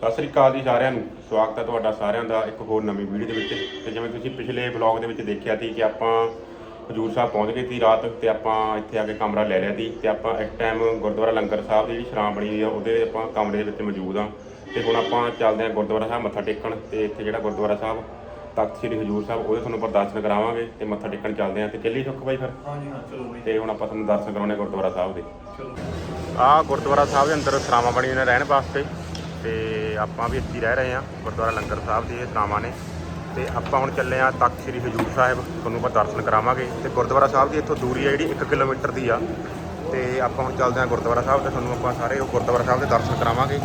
ਸਤਿ ਸ੍ਰੀ ਅਕਾਲ ਜੀ ਸਾਰਿਆਂ ਨੂੰ। ਸਵਾਗਤ ਹੈ ਤੁਹਾਡਾ ਸਾਰਿਆਂ ਦਾ ਇੱਕ ਹੋਰ ਨਵੀਂ ਵੀਡੀਓ ਦੇ ਵਿੱਚ। ਤੇ ਜਿਵੇਂ ਤੁਸੀਂ ਪਿਛਲੇ ਵਲੌਗ ਦੇ ਵਿੱਚ ਦੇਖਿਆ ਸੀ ਕਿ ਆਪਾਂ ਹਜੂਰ ਸਾਹਿਬ ਪਹੁੰਚ ਗਏ ਸੀ ਰਾਤ ਤੇ ਆਪਾਂ ਇੱਥੇ ਆ ਕੇ ਕਮਰਾ ਲੈ ਲਿਆ ਸੀ ਤੇ ਆਪਾਂ ਇਸ ਟਾਈਮ ਗੁਰਦੁਆਰਾ ਲੰਗਰ ਸਾਹਿਬ ਦੀ ਜਿਹੜੀ ਸ਼ਰਾਬ ਬਣੀ ਹੋਈ ਆ ਉਹਦੇ ਆਪਾਂ ਕਮਰੇ ਦੇ ਵਿੱਚ ਮੌਜੂਦ ਆ ਤੇ ਹੁਣ ਆਪਾਂ ਚੱਲਦੇ ਹਾਂ ਗੁਰਦੁਆਰਾ ਸਾਹਿਬ ਮੱਥਾ ਟੇਕਣ ਤੇ ਇੱਥੇ ਜਿਹੜਾ ਗੁਰਦੁਆਰਾ ਸਾਹਿਬ ਤਖਤ ਸ੍ਰੀ ਹਜੂਰ ਸਾਹਿਬ ਉਹਦੇ ਤੁਹਾਨੂੰ ਆਪਾਂ ਦਰਸ਼ਨ ਕਰਾਵਾਂਗੇ ਤੇ ਮੱਥਾ ਟੇਕਣ ਚੱਲਦੇ ਹਾਂ। ਤੇ ਚੱਲੀ ਸੁੱਖ ਬਾਈ ਫਿਰ? ਹਾਂਜੀ ਹਾਂ ਚਲੋ ਬਈ। ਤੇ ਹੁਣ ਆਪਾਂ ਤੁਹਾਨੂੰ ਦਰਸ਼ਨ ਕਰਾਉਣੇ ਗੁਰਦੁਆਰਾ ਸਾਹਿਬ ਦੇ। ਚਲੋ। ਆ ਗੁਰਦੁਆਰਾ ਸਾਹਿਬ ਦੇ ਅੰਦਰ ਸਰਾਵਾਂ ਬਣੀਆਂ ਨੇ ਰਹਿਣ ਵਾਸਤੇ। ਤੇ ਆਪਾਂ ਵੀ ਇੱਥੇ ਰਹਿ ਰਹੇ ਹਾਂ, ਗੁਰਦੁਆਰਾ ਲੰਗਰ ਸਾਹਿਬ ਦੀ ਇਹ ਸਰਾਵਾਂ ਨੇ। ਤੇ ਆਪਾਂ ਹੁਣ ਚੱਲੇ ਆ ਤਖਤ ਸ੍ਰੀ ਹਜੂਰ ਸਾਹਿਬ, ਤੁਹਾਨੂੰ ਆਪਾਂ ਦਰਸ਼ਨ ਕਰਾਵਾਂਗੇ। ਤੇ ਗੁਰਦੁਆਰਾ ਸਾਹਿਬ ਦੀ ਇੱਥੋਂ ਦੂਰੀ ਹੈ ਜਿਹੜੀ 1 ਕਿਲੋਮੀਟਰ ਦੀ ਆ। ਤੇ ਆਪਾਂ ਹੁਣ ਚੱਲਦੇ ਆ ਗੁਰਦੁਆਰਾ ਸਾਹਿਬ ਤੇ ਤੁਹਾਨੂੰ ਆਪਾਂ ਸਾਰੇ ਉਹ ਗੁਰਦੁਆਰਾ ਸਾਹਿਬ ਦੇ ਦਰਸ਼ਨ ਕਰਾਵਾਂਗੇ।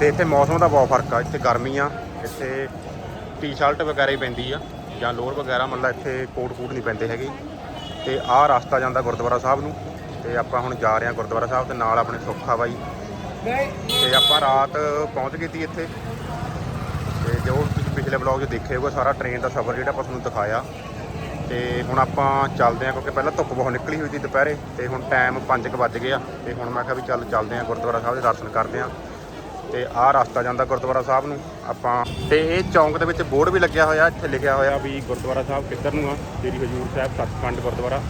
ਤੇ ਇੱਥੇ ਮੌਸਮ ਦਾ ਬਹੁਤ ਫ਼ਰਕ ਆ, ਇੱਥੇ ਗਰਮੀ ਆ, ਇੱਥੇ ਟੀ-ਸ਼ਰਟ ਵਗੈਰਾ ਹੀ ਪੈਂਦੀ ਆ, ਜਾਂ ਲੋਅਰ ਵਗੈਰਾ, ਮਤਲਬ ਇੱਥੇ ਕੋਟ ਕੂਟ ਨਹੀਂ ਪੈਂਦੇ ਹੈਗੇ। ਤੇ ਆਹ ਰਸਤਾ ਜਾਂਦਾ ਗੁਰਦੁਆਰਾ ਸਾਹਿਬ ਨੂੰ। ਤੇ ਆਪਾਂ ਹੁਣ ਜਾ ਰਹੇ ਹਾਂ ਗੁਰਦੁਆਰਾ ਸਾਹਿਬ ਤੇ ਨਾਲ ਆਪਣੇ ਸੁੱਖਾ ਬਾਈ ਤੇ ਆਪਾਂ ਰਾਤ ਪਹੁੰਚ ਗਏ ਸੀ ਇੱਥੇ। ਤੇ ਜੋ ਤੁਸੀਂ ਪਿਛਲੇ ਵਲੌਗ 'ਚ ਦੇਖੇ ਹੋਗੇ, ਸਾਰਾ ਟ੍ਰੇਨ ਦਾ ਸਫ਼ਰ ਜਿਹੜਾ ਆਪਾਂ ਤੁਹਾਨੂੰ ਦਿਖਾਇਆ। ਤੇ ਹੁਣ ਆਪਾਂ ਚੱਲਦੇ ਹਾਂ, ਕਿਉਂਕਿ ਪਹਿਲਾਂ ਧੁੱਪ ਬਹੁਤ ਨਿਕਲੀ ਹੋਈ ਸੀ ਦੁਪਹਿਰੇ, ਤੇ ਹੁਣ ਟਾਈਮ 5:00 ਵੱਜ ਗਿਆ ਤੇ ਹੁਣ ਮੈਂ ਕਿਹਾ ਵੀ ਚੱਲ ਚੱਲਦੇ ਹਾਂ ਗੁਰਦੁਆਰਾ ਸਾਹਿਬ ਦੇ ਦਰਸ਼ਨ ਕਰਦੇ ਹਾਂ। ਤੇ ਆਹ ਰਸਤਾ ਜਾਂਦਾ ਗੁਰਦੁਆਰਾ ਸਾਹਿਬ ਨੂੰ। ਆਪਾਂ ਤੇ ਇਹ ਚੌਂਕ ਦੇ ਵਿੱਚ ਬੋਰਡ ਵੀ ਲੱਗਿਆ ਹੋਇਆ, ਇੱਥੇ ਲਿਖਿਆ ਹੋਇਆ ਵੀ ਗੁਰਦੁਆਰਾ ਸਾਹਿਬ ਕਿੱਧਰ ਨੂੰ ਆ? ਸ੍ਰੀ ਹਜੂਰ ਸਾਹਿਬ ਸੱਚਖੰਡ ਗੁਰਦੁਆਰਾ।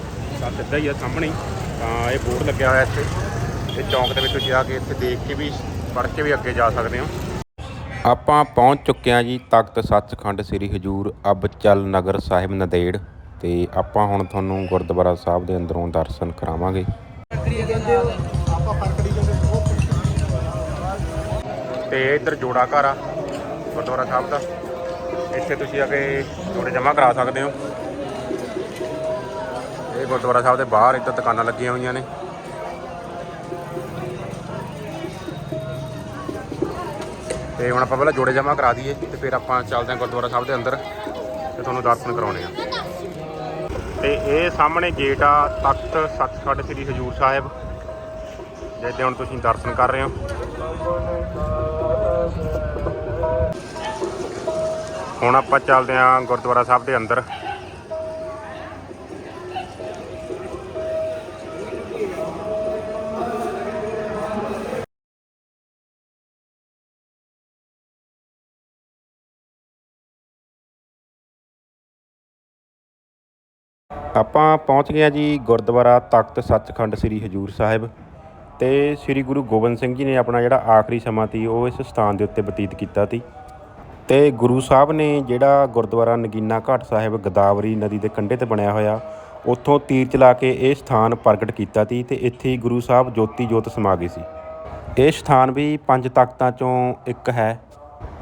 ਤਾਂ ਸਿੱਧਾ ਹੀ ਆ ਸਾਹਮਣੇ ਤਾਂ ਇਹ ਬੋਰਡ ਲੱਗਿਆ ਹੋਇਆ ਇੱਥੇ। ਤੇ ਚੌਂਕ ਦੇ ਵਿੱਚ ਤੁਸੀਂ ਆ ਕੇ ਇੱਥੇ ਦੇਖ ਕੇ ਵੀ ਪੜ੍ਹ ਕੇ ਵੀ ਅੱਗੇ ਜਾ ਸਕਦੇ ਹੋ। ਆਪਾਂ ਪਹੁੰਚ ਚੁੱਕੇ ਹਾਂ ਜੀ ਤਖਤ ਸੱਚਖੰਡ ਸ੍ਰੀ ਹਜੂਰ ਅਬਚਲ ਨਗਰ ਸਾਹਿਬ ਨੰਦੇੜ ਤੇ ਆਪਾਂ ਹੁਣ ਤੁਹਾਨੂੰ ਗੁਰਦੁਆਰਾ ਸਾਹਿਬ ਦੇ ਅੰਦਰੋਂ ਦਰਸ਼ਨ ਕਰਾਵਾਂਗੇ। ਤੇ ਇੱਧਰ ਜੋੜਾ ਘਰ ਆ ਗੁਰਦੁਆਰਾ ਸਾਹਿਬ ਦਾ। ਇੱਥੇ ਤੁਸੀਂ ਆ ਕੇ ਜੋੜੇ ਜਮ੍ਹਾਂ ਕਰਾ ਸਕਦੇ ਹੋ। ਇਹ ਗੁਰਦੁਆਰਾ ਸਾਹਿਬ ਦੇ ਬਾਹਰ ਇੱਧਰ ਦੁਕਾਨਾਂ ਲੱਗੀਆਂ ਹੋਈਆਂ ਨੇ। ਤੇ ਹੁਣ ਆਪਾਂ ਪਹਿਲਾਂ ਜੋੜੇ ਜਮ੍ਹਾਂ ਕਰਾ ਦਈਏ ਤੇ ਫਿਰ ਆਪਾਂ ਚੱਲਦੇ ਹਾਂ ਗੁਰਦੁਆਰਾ ਸਾਹਿਬ ਦੇ ਅੰਦਰ ਤੇ ਤੁਹਾਨੂੰ ਦਰਸ਼ਨ ਕਰਾਉਣੇ ਆ। ਤੇ ਇਹ ਸਾਹਮਣੇ ਗੇਟ ਆ ਤਖਤ ਸੱਚਖੰਡ ਸ੍ਰੀ ਹਜੂਰ ਸਾਹਿਬ ਜਿਹਦੇ ਹੁਣ ਤੁਸੀਂ ਦਰਸ਼ਨ ਕਰ ਰਹੇ ਹੋ। ਹੁਣ ਆਪਾਂ ਚੱਲਦੇ ਹਾਂ ਗੁਰਦੁਆਰਾ ਸਾਹਿਬ ਦੇ ਅੰਦਰ। ਆਪਾਂ ਪਹੁੰਚ ਗਏ ਹਾਂ ਜੀ ਗੁਰਦੁਆਰਾ ਤਖਤ ਸੱਚਖੰਡ ਸ੍ਰੀ ਹਜੂਰ ਸਾਹਿਬ ਤੇ ਸ੍ਰੀ ਗੁਰੂ ਗੋਬਿੰਦ ਸਿੰਘ ਜੀ ਨੇ ਆਪਣਾ ਜਿਹੜਾ ਆਖਰੀ ਸਮਾਂ ਸੀ, ਉਹ ਇਸ ਸਥਾਨ ਦੇ ਉੱਤੇ ਬਤੀਤ ਕੀਤਾ ਸੀ। ਤੇ ਗੁਰੂ ਸਾਹਿਬ ਨੇ ਜਿਹੜਾ ਗੁਰਦੁਆਰਾ ਨਗੀਨਾ ਘਾਟ ਸਾਹਿਬ ਗਦਾਵਰੀ ਨਦੀ ਦੇ ਕੰਢੇ ਤੇ ਬਣਿਆ ਹੋਇਆ, ਉੱਥੋਂ ਤੀਰ ਚਲਾ ਕੇ ਇਹ ਸਥਾਨ ਪ੍ਰਗਟ ਕੀਤਾ ਸੀ ਤੇ ਇੱਥੇ ਹੀ ਗੁਰੂ ਸਾਹਿਬ ਜੋਤੀ ਜੋਤ ਸਮਾ ਗਏ ਸੀ। ਇਹ ਸਥਾਨ ਵੀ ਪੰਜ ਤਖਤਾਂ ਚੋਂ ਇੱਕ ਹੈ।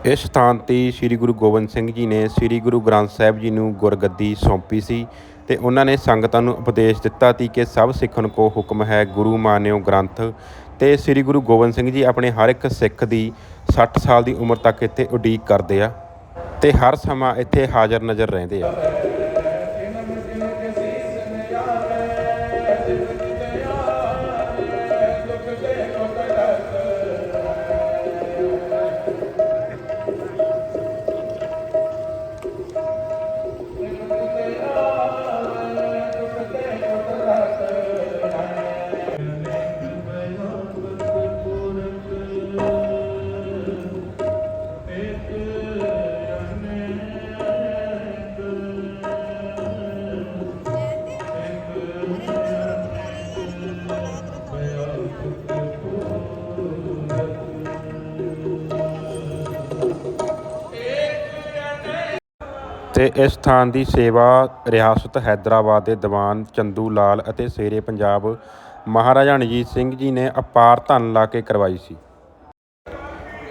ਇਸ ਸਥਾਨ ਤੇ ਸ੍ਰੀ ਗੁਰੂ ਗੋਬਿੰਦ ਸਿੰਘ ਜੀ ਨੇ ਸ੍ਰੀ ਗੁਰੂ ਗ੍ਰੰਥ ਸਾਹਿਬ ਜੀ ਨੂੰ ਗੁਰਗੱਦੀ ਸੌਂਪੀ ਸੀ ਤੇ ਉਹਨਾਂ ਨੇ ਸੰਗਤਾਂ ਨੂੰ ਉਪਦੇਸ਼ ਦਿੱਤਾ ਸੀ ਕਿ ਸਭ ਸਿੱਖਣ ਕੋ ਹੁਕਮ ਹੈ, ਗੁਰੂ ਮਾਨਿਓ ਗ੍ਰੰਥ। ਤੇ ਸ੍ਰੀ ਗੁਰੂ ਗੋਬਿੰਦ ਸਿੰਘ ਜੀ ਆਪਣੇ ਹਰ ਇੱਕ ਸਿੱਖ ਦੀ 60 ਸਾਲ ਦੀ ਉਮਰ ਤੱਕ ਇੱਥੇ ਉਡੀਕ ਕਰਦੇ ਆ ਤੇ ਹਰ ਸਮਾਂ ਇੱਥੇ ਹਾਜ਼ਰ ਨਜ਼ਰ ਰਹਿੰਦੇ ਆ। ਅਤੇ ਇਸ ਸਥਾਨ ਦੀ ਸੇਵਾ ਰਿਆਸਤ ਹੈਦਰਾਬਾਦ ਦੇ ਦੀਵਾਨ ਚੰਦੂ ਲਾਲ ਅਤੇ ਸ਼ੇਰੇ ਪੰਜਾਬ ਮਹਾਰਾਜਾ ਰਣਜੀਤ ਸਿੰਘ ਜੀ ਨੇ ਅਪਾਰ ਧਨ ਲਾ ਕੇ ਕਰਵਾਈ ਸੀ।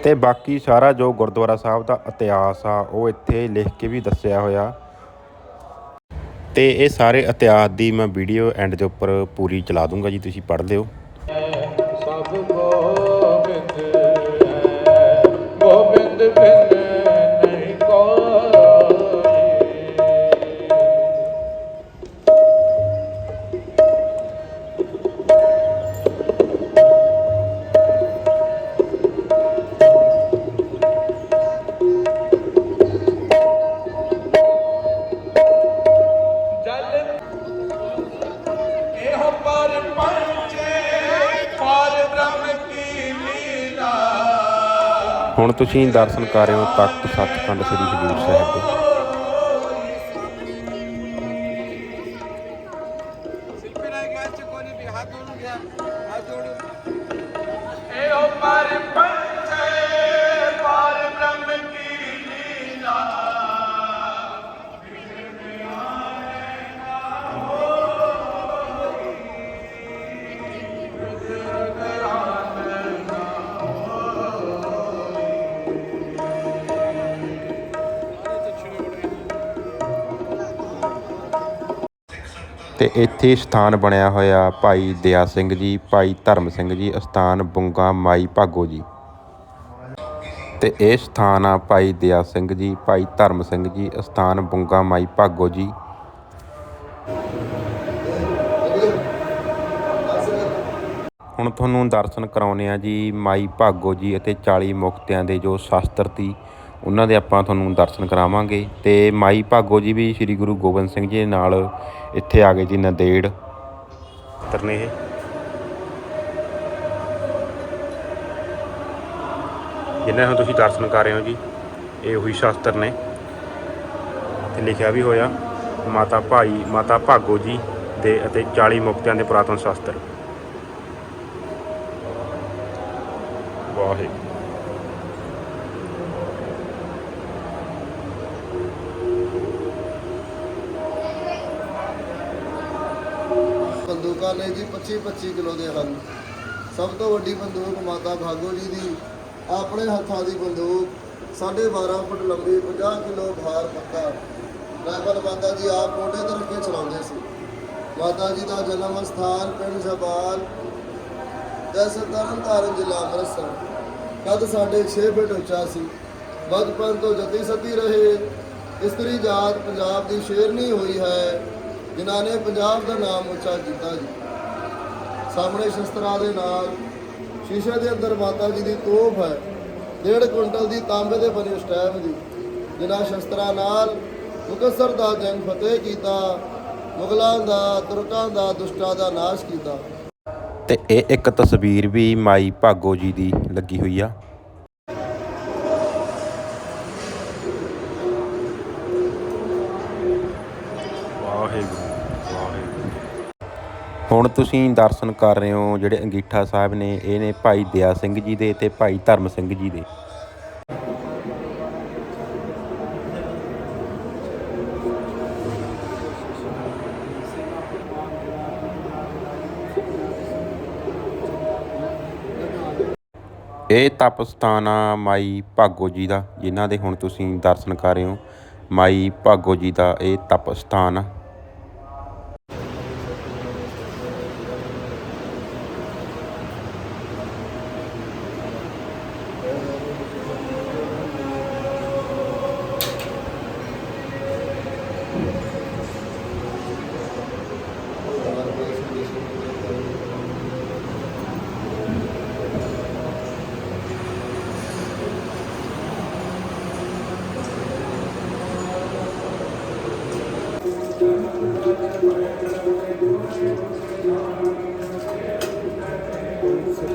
ਤੇ ਬਾਕੀ ਸਾਰਾ ਜੋ ਗੁਰਦੁਆਰਾ ਸਾਹਿਬ ਦਾ ਇਤਿਹਾਸ ਆ, ਉਹ ਇੱਥੇ ਲਿਖ ਕੇ ਵੀ ਦੱਸਿਆ ਹੋਇਆ। ਤੇ ਇਹ ਸਾਰੇ ਇਤਿਹਾਸ ਦੀ ਮੈਂ ਵੀਡੀਓ ਐਂਡ ਦੇ ਉੱਪਰ ਪੂਰੀ ਚਲਾ ਦੂੰਗਾ ਜੀ, ਤੁਸੀਂ ਪੜ੍ਹ ਲਿਓ। ਸਭ ਗੋਬਿੰਦ ਹੈ, ਗੋਬਿੰਦ ਬਿਨ ਤੁਸੀਂ ਦਰਸ਼ਨ ਕਰ ਰਹੇ ਹੋ ਤਖਤ ਸੱਚਖੰਡ ਸ੍ਰੀ ਹਜ਼ੂਰ ਸਾਹਿਬ ਦੇ। ਤੇ ਇੱਥੇ ਸਥਾਨ ਬਣਿਆ ਹੋਇਆ ਭਾਈ ਦਇਆ ਸਿੰਘ ਜੀ, ਭਾਈ ਧਰਮ ਸਿੰਘ ਜੀ, ਅਸਥਾਨ ਬੁੰਗਾ ਮਾਈ ਭਾਗੋ ਜੀ। ਤੇ ਇਹ ਸਥਾਨ ਆ ਭਾਈ ਦਇਆ ਸਿੰਘ ਜੀ, ਭਾਈ ਧਰਮ ਸਿੰਘ ਜੀ, ਅਸਥਾਨ ਬੁੰਗਾ ਮਾਈ ਭਾਗੋ ਜੀ। ਹੁਣ ਤੁਹਾਨੂੰ ਦਰਸ਼ਨ ਕਰਾਉਨੇ ਆ ਜੀ ਮਾਈ ਭਾਗੋ ਜੀ ਅਤੇ 40 ਮੁਕਤਿਆਂ ਦੇ ਜੋ ਸ਼ਾਸਤਰ ਸੀ ਉਹਨਾਂ ਦੇ ਆਪਾਂ ਤੁਹਾਨੂੰ ਦਰਸ਼ਨ ਕਰਾਵਾਂਗੇ ਤੇ ਮਾਈ ਭਾਗੋ ਜੀ ਵੀ ਸ੍ਰੀ ਗੁਰੂ ਗੋਬਿੰਦ ਸਿੰਘ ਜੀ ਦੇ ਨਾਲ ਇੱਥੇ ਆ ਗਏ ਜੀ ਨੰਦੇੜ। ਤਰਨੇ ਇਹ। ਜਿਨ੍ਹਾਂ ਨੂੰ ਤੁਸੀਂ ਦਰਸ਼ਨ ਕਰ ਰਹੇ ਹੋ ਜੀ, ਇਹ ਉਹੀ ਸ਼ਾਸਤਰ ਨੇ। ਤੇ ਲਿਖਿਆ ਵੀ ਹੋਇਆ, ਮਾਤਾ ਭਾਈ, ਮਾਤਾ ਭਾਗੋ ਜੀ ਦੇ ਅਤੇ 40 ਮੁਕਤਿਆਂ ਦੇ ਪੁਰਾਤਨ ਸ਼ਾਸਤਰ। ਵਾਹਿਗੁਰੂ। ਬੰਦੂਕਾਂ ਨੇ ਜੀ 25 25 ਕਿਲੋ ਦੇ ਹਨ। ਸਭ ਤੋਂ ਵੱਡੀ ਬੰਦੂਕ ਮਾਤਾ ਭਾਗੋ ਜੀ ਦੀ। ਆਪਣੇ ਹੱਥਾਂ ਦੀ ਬੰਦੂਕ 12.5 ਫੁੱਟ ਲੰਬੀ 50 ਕਿਲੋ ਭਾਰ ਪੱਕਾ। ਰਾਈਫਲ ਮਾਤਾ ਜੀ ਆਪ ਮੋਢੇ ਤੇ ਰੱਖ ਕੇ ਚਲਾਉਂਦੇ ਸੀ। ਮਾਤਾ ਜੀ ਦਾ ਜਨਮ ਸਥਾਨ ਪਿੰਡ ਜਬਾਲ ਤਹਿਸੀਲ ਤਰਨ ਜ਼ਿਲ੍ਹਾ ਅੰਮ੍ਰਿਤਸਰ। ਕਦ ਸਾਡੇ 6 ਫੁੱਟ ਉੱਚਾ ਸੀ। ਬਚਪਨ ਤੋਂ ਜਤੀ ਸਤੀ ਰਹੇ। ਇਸਤਰੀ ਜਾਤ ਪੰਜਾਬ ਦੀ ਸ਼ੇਰਨੀ ਹੋਈ ਹੈ। ਜਿਨ੍ਹਾਂ ਨੇ ਪੰਜਾਬ ਦਾ ਨਾਮ ਉੱਚਾ ਕੀਤਾ ਜੀ। ਸਾਹਮਣੇ ਸ਼ਸਤਰਾਂ ਦੇ ਨਾਲ ਸ਼ੀਸ਼ੇ ਦੇ ਅੰਦਰ ਮਾਤਾ ਜੀ ਦੀ ਤੋਪ ਹੈ। ਡੇਢ ਕੁਇੰਟਲ ਦੀ ਤਾਂਬੇ ਦੇ ਬਣੇ ਸਟੈਪ ਦੀ, ਜਿਨ੍ਹਾਂ ਸ਼ਸਤਰਾਂ ਨਾਲ ਮੁਕੱਸਰ ਦਾ ਜੰਗ ਫਤਿਹ ਕੀਤਾ, ਮੁਗਲਾਂ ਦਾ, ਤੁਰਕਾਂ ਦਾ, ਦੁਸ਼ਟਾਂ ਦਾ ਨਾਸ਼ ਕੀਤਾ। ਤੇ ਇਹ ਇੱਕ ਤਸਵੀਰ ਵੀ ਮਾਈ ਭਾਗੋ ਜੀ ਦੀ ਲੱਗੀ ਹੋਈ ਆ ਵਾਹਿਗੁਰੂ ਵਾਹਿਗੁਰੂ ਹੁਣ ਤੁਸੀਂ ਦਰਸ਼ਨ ਕਰ ਰਹੇ ਹੋ ਜਿਹੜੇ ਅੰਗੀਠਾ ਸਾਹਿਬ ਨੇ, ਇਹ ਨੇ ਭਾਈ ਦਇਆ ਸਿੰਘ ਜੀ ਦੇ ਤੇ ਭਾਈ ਧਰਮ ਸਿੰਘ ਜੀ ਦੇ। ਇਹ ਤਪ ਸਥਾਨ ਆ ਮਾਈ ਭਾਗੋ ਜੀ ਦਾ, ਜਿਨ੍ਹਾਂ ਦੇ ਹੁਣ ਤੁਸੀਂ ਦਰਸ਼ਨ ਕਰ ਰਹੇ ਹੋ। ਮਾਈ ਭਾਗੋ ਜੀ ਦਾ ਇਹ ਤਪ ਸਥਾਨ ਆ।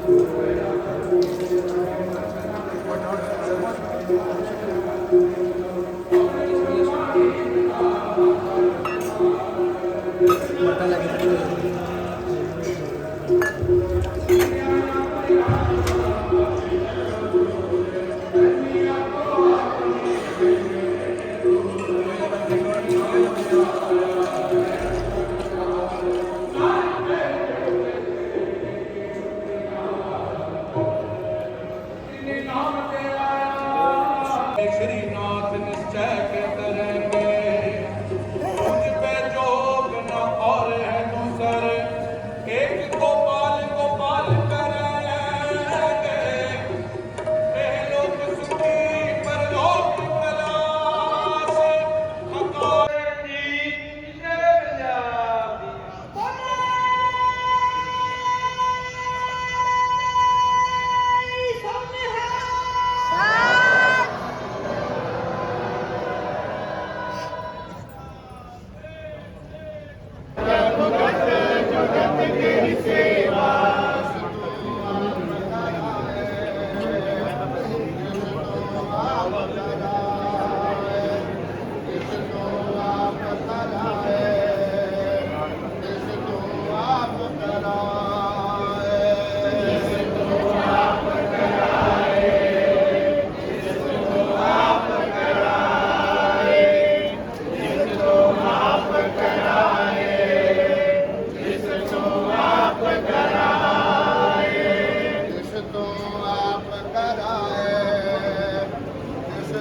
Thank you.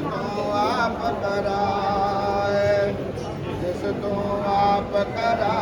ਤੋਂ ਆਪ ਕਰਾਏ ਜਿਸ ਤੋਂ ਆਪ ਕਰਾਏ।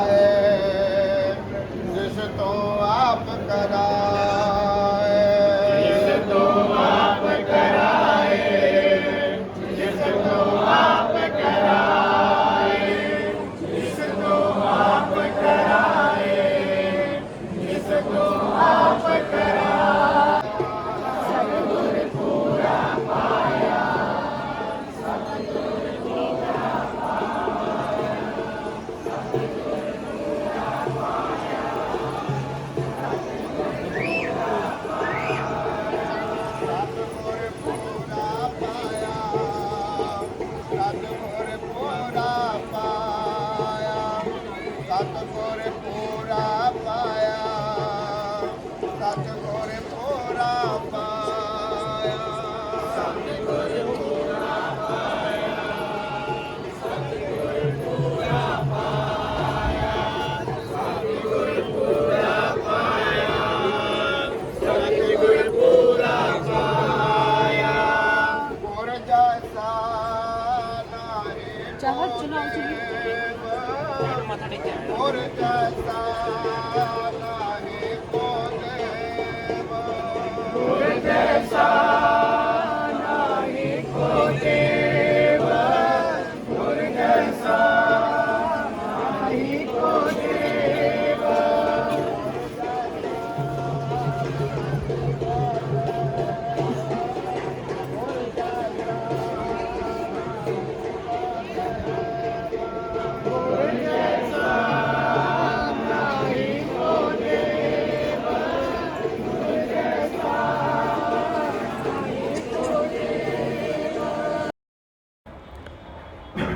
ਸਤਿਗੁਰ ਪੂਰਾ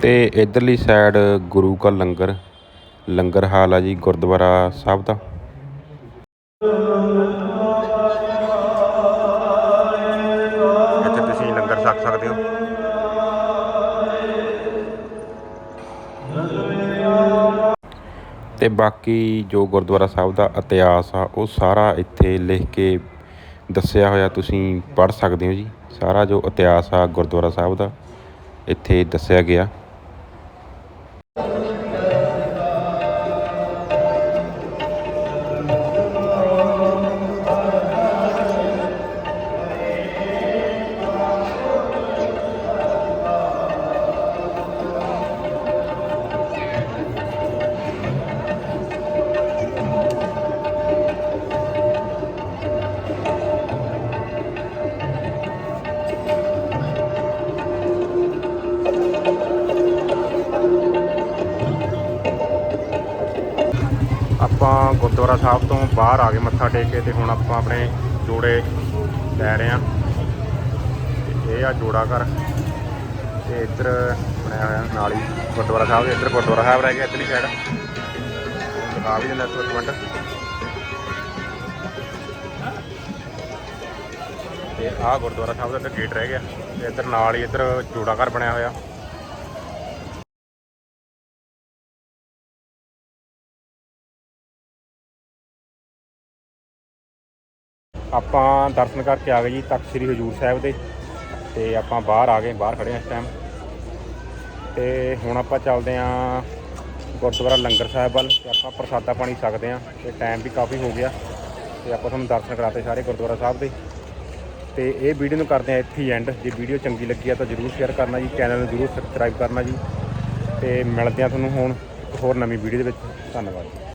ਤੇ ਇਧਰਲੀ ਸਾਈਡ ਗੁਰੂ ਕਾ ਲੰਗਰ ਲੰਗਰ ਹਾਲ ਆ ਜੀ ਗੁਰਦੁਆਰਾ ਸਾਹਿਬ ਦਾ। ਇੱਥੇ ਤੁਸੀਂ ਲੰਗਰ ਛਕ ਸਕਦੇ ਹੋ। ਤੇ ਬਾਕੀ ਜੋ ਗੁਰਦੁਆਰਾ ਸਾਹਿਬ ਦਾ ਇਤਿਹਾਸ ਆ, ਉਹ ਸਾਰਾ ਇੱਥੇ ਲਿਖ ਕੇ ਦੱਸਿਆ ਹੋਇਆ ਤੁਸੀਂ ਪੜ੍ਹ ਸਕਦੇ ਹੋ ਜੀ। ਸਾਰਾ ਜੋ ਇਤਿਹਾਸ ਆ ਗੁਰਦੁਆਰਾ ਸਾਹਿਬ ਦਾ, ਇੱਥੇ ਦੱਸਿਆ ਗਿਆ। ਗੁਰਦੁਆਰਾ ਸਾਹਿਬ ਤੋਂ ਬਾਹਰ ਆ ਗਏ ਮੱਥਾ ਟੇਕ ਕੇ ਤੇ ਹੁਣ ਆਪਾਂ ਆਪਣੇ ਜੋੜੇ ਲੈ ਰਹੇ ਹਾਂ। ਇਹ ਆ ਜੋੜਾ ਘਰ। ਤੇ ਇੱਧਰ ਬਣਿਆ ਹੋਇਆ ਨਾਲ ਹੀ ਗੁਰਦੁਆਰਾ ਸਾਹਿਬ। ਦੇ ਇੱਧਰ ਗੁਰਦੁਆਰਾ ਸਾਹਿਬ ਰਹਿ ਗਿਆ ਇੱਧਰਲੀ ਸਾਈਡ ਦਿਖਾ ਵੀ ਦਿੰਦਾ ਇੱਕ ਮਿੰਟ। ਤੇ ਆਹ ਗੁਰਦੁਆਰਾ ਸਾਹਿਬ ਦਾ ਇੱਧਰ ਗੇਟ ਰਹਿ ਗਿਆ। ਤੇ ਇੱਧਰ ਨਾਲ ਹੀ ਇੱਧਰ ਜੋੜਾ ਘਰ ਬਣਿਆ ਹੋਇਆ। ਆਪਾਂ ਦਰਸ਼ਨ ਕਰਕੇ ਆ ਗਏ ਜੀ ਤਖਤ ਸ੍ਰੀ ਹਜੂਰ ਸਾਹਿਬ ਦੇ ਤੇ ਆਪਾਂ ਬਾਹਰ ਆ ਗਏ, ਬਾਹਰ ਖੜੇ ਆ ਇਸ ਟਾਈਮ ਤੇ ਹੁਣ ਆਪਾਂ ਚੱਲਦੇ ਆਂ ਗੁਰਦੁਆਰਾ ਲੰਗਰ ਸਾਹਿਬ ਵੱਲ ਤੇ ਆਪਾਂ ਪ੍ਰਸਾਦਾ ਪਾਣੀ ਸਕਦੇ ਆਂ ਤੇ ਟਾਈਮ ਵੀ ਕਾਫੀ ਹੋ ਗਿਆ। ਤੇ ਆਪਾਂ ਤੁਹਾਨੂੰ ਦਰਸ਼ਨ ਕਰਾਤੇ ਸਾਰੇ ਗੁਰਦੁਆਰਾ ਸਾਹਿਬ ਦੇ। ਤੇ ਇਹ ਵੀਡੀਓ ਨੂੰ ਕਰਦੇ ਆਂ ਇੱਥੇ ਹੀ ਐਂਡ ਜੇ ਵੀਡੀਓ ਚੰਗੀ ਲੱਗੀ ਆ ਤਾਂ ਜਰੂਰ ਸ਼ੇਅਰ ਕਰਨਾ ਜੀ ਚੈਨਲ ਨੂੰ ਜਰੂਰ ਸਬਸਕ੍ਰਾਈਬ ਕਰਨਾ ਜੀ। ਤੇ ਮਿਲਦੇ ਆਂ ਤੁਹਾਨੂੰ ਹੁਣ ਹੋਰ ਨਵੀਂ ਵੀਡੀਓ ਦੇ ਵਿੱਚ। ਧੰਨਵਾਦ।